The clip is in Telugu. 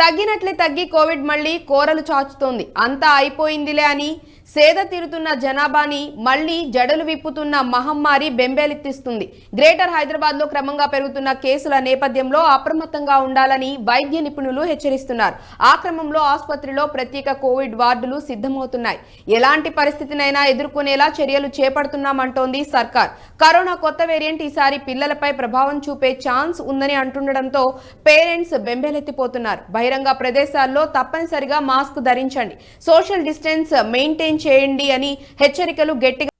తగ్గినట్లే తగ్గి కోవిడ్ మళ్ళీ కోరలు చాచుతోంది. అంతా అయిపోయిందిలే అని సేద తీరుతున్న జనాభాని మళ్ళీ జడలు విప్పుతున్న మహమ్మారి బెంబేలెత్తిస్తుంది. గ్రేటర్ హైదరాబాద్లో క్రమంగా పెరుగుతున్న కేసుల నేపథ్యంలో అప్రమత్తంగా ఉండాలని వైద్య నిపుణులు హెచ్చరిస్తున్నారు. ఆ క్రమంలో ఆసుపత్రిలో ప్రత్యేక కోవిడ్ వార్డులు సిద్ధమవుతున్నాయి. ఎలాంటి పరిస్థితినైనా ఎదుర్కొనేలా చర్యలు చేపడుతున్నామంటోంది సర్కార్. కరోనా కొత్త వేరియంట్ ఈసారి పిల్లలపై ప్రభావం చూపే ఛాన్స్ ఉందని అంటుండడంతో పేరెంట్స్ బెంబేలెత్తిపోతున్నారు. బహిరంగ ప్రదేశాల్లో తప్పనిసరిగా మాస్క్ ధరించండి. సోషల్ డిస్టెన్స్ మెయింటైన్ చేయండి అని హెచ్చరికలు గట్టిగా